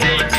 Jimmy.